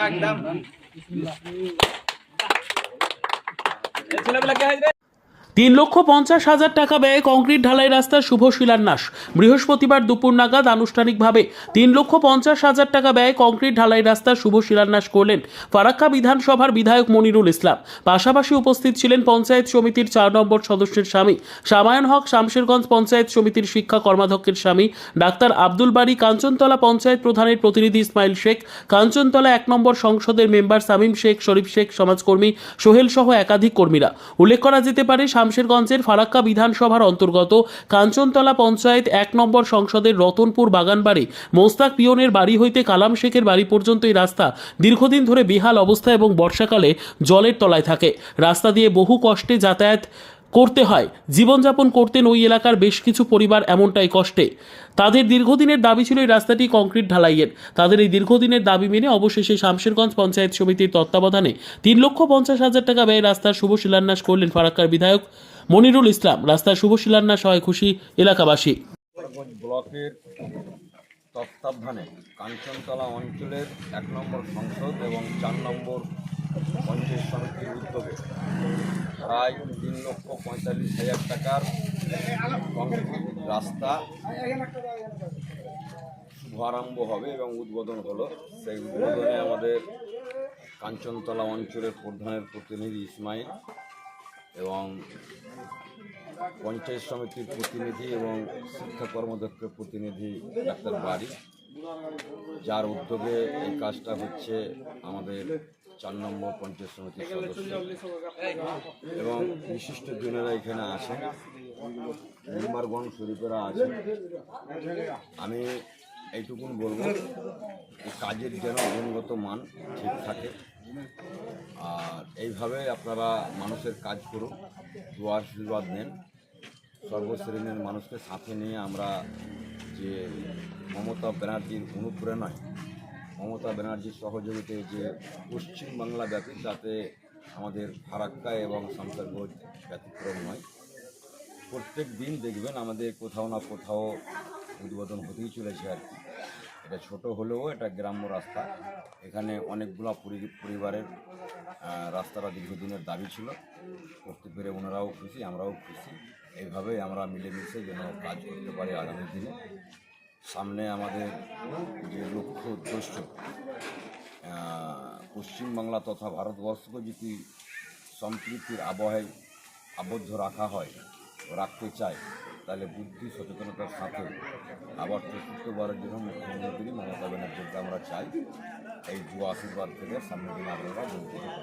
একদম ছেলেবেলাকে হাজবে তিন লক্ষ পঞ্চাশ হাজার টাকা ব্যয়ে কংক্রিট ঢালাই রাস্তার শুভ শিলান্যাস। বৃহস্পতিবার দুপুর নাগাদ আনুষ্ঠানিকভাবে তিন লক্ষ পঞ্চাশ হাজার টাকা ব্যয়ে কংক্রিট ঢালাই রাস্তার শুভ শিলান্যাস করলেন ফারাক্কা বিধানসভার বিধায়ক মনিরুল ইসলাম। পাশাপাশি উপস্থিত ছিলেন পঞ্চায়েত সমিতির চার নম্বর সদস্যের স্বামী সামায়ন হক, শামশেরগঞ্জ পঞ্চায়েত সমিতির শিক্ষা কর্মাধ্যক্ষের স্বামী, ডাক্তার আব্দুল বাড়ি কাঞ্চনতলা পঞ্চায়েত প্রধানের প্রতিনিধি ইসমাইল শেখ, কাঞ্চনতলা এক নম্বর সংসদের মেম্বার সামিম শেখ, শরীফ শেখ, সমাজকর্মী সোহেল সহ একাধিক কর্মীরা। উল্লেখ করা যেতে পারে শামশেরগঞ্জের ফারাক্কা বিধানসভার অন্তর্গত কাঞ্চনতলা পঞ্চায়েত এক নম্বর সংসদের রতনপুর বাগানবাড়ি মোস্তাক পিয়নের বাড়ি হইতে কালাম শেখের বাড়ি পর্যন্ত এই রাস্তা দীর্ঘদিন ধরে বেহাল অবস্থা এবং বর্ষাকালে জলের তলায় থাকে। রাস্তা দিয়ে বহু কষ্টে যাতায়াত করতে হয়। জীবনযাপন করতেন ওই এলাকার বেশ কিছু পরিবার এমনটাই কষ্টে। তাদের দীর্ঘদিনের দাবি ছিল এই রাস্তাটি কংক্রিট ঢালাইয়ের। তাদের এই দীর্ঘদিনের দাবি মেনে অবশেষে শামশেরগঞ্জ পঞ্চায়েত সমিতির তত্ত্বাবধানে তিন লক্ষ পঞ্চাশ হাজার টাকা ব্যয়ে রাস্তার শুভ শিলান্যাস করলেন ফারাক্কার বিধায়ক মনিরুল ইসলাম। রাস্তার শুভ শিলান্যাস হয় খুশি এলাকাবাসী। ব্লকের তত্ত্বাবধানে কাঞ্চনতলা অঞ্চলের এক নম্বর সংসদ এবং চার নম্বর পঞ্চায়েত সমিতির উদ্যোগে প্রায় লক্ষ পঁয়তাল্লিশ হাজার টাকার রাস্তা শুভারম্ভ হবে এবং উদ্বোধন হলো। সেই উদ্বোধনে আমাদের কাঞ্চনতলা অঞ্চলের প্রধানের প্রতিনিধি ইসমাইল এবং পঞ্চায়েত সমিতির প্রতিনিধি এবং শিক্ষা কর্মদক্ষের প্রতিনিধি ডাক্তার বাড়ি। যার উদ্যোগে এই কাজটা হচ্ছে আমাদের চার নম্বর পঞ্চায়েত সমিতির সদস্য। এবং বিশিষ্ট জনেরা এখানে আসেন। নির্মারগঞ্জ শরীফেরা আছেন। আমি এইটুকুন বলব যে কাজের যেন গুণগত মান ঠিক থাকে। আর এইভাবে আপনারা মানুষের কাজ করুন দোয়া আশীর্বাদ নেন। সর্বশ্রেণীর মানুষকে সাথে নিয়ে আমরা যে মমতা ব্যানার্জির অনুপ্রেরণায় মমতা ব্যানার্জির সহযোগিতায় যে পশ্চিমবাংলা ব্যাপী, তাতে আমাদের ফারাক্কা এবং শামসারগঞ্জ ব্যতিক্রম নয়। প্রত্যেক দিন দেখবেন আমাদের কোথাও না কোথাও উদ্বোধন হতেই চলেছে আর কি। এটা ছোট হলেও এটা গ্রাম্য রাস্তা। এখানে অনেকগুলো পরি- পরিবারের রাস্তাটা দীর্ঘদিনের দাবি ছিল। করতে পেরে ওনারাও খুশি, আমরাও খুশি। এইভাবেই আমরা মিলেমিশে যেন কাজ করতে পারি আগামী দিনে। সামনে আমাদের যে লক্ষ্য উদ্দেশ্য পশ্চিমবাংলা তথা ভারতবর্ষকে যদি সম্প্রীতির আবহাওয়ায় আবদ্ধ রাখা হয়, রাখতে চায়, তাহলে বুদ্ধি, সচেতনতার সাথে আবার চতুর্থবারের জন্য মুখ্যমন্ত্রী মমতা ব্যানার্জিকে আমরা চাই এই যুব আশীর্বাদ থেকে সামনের দিনে আপনারা করবেন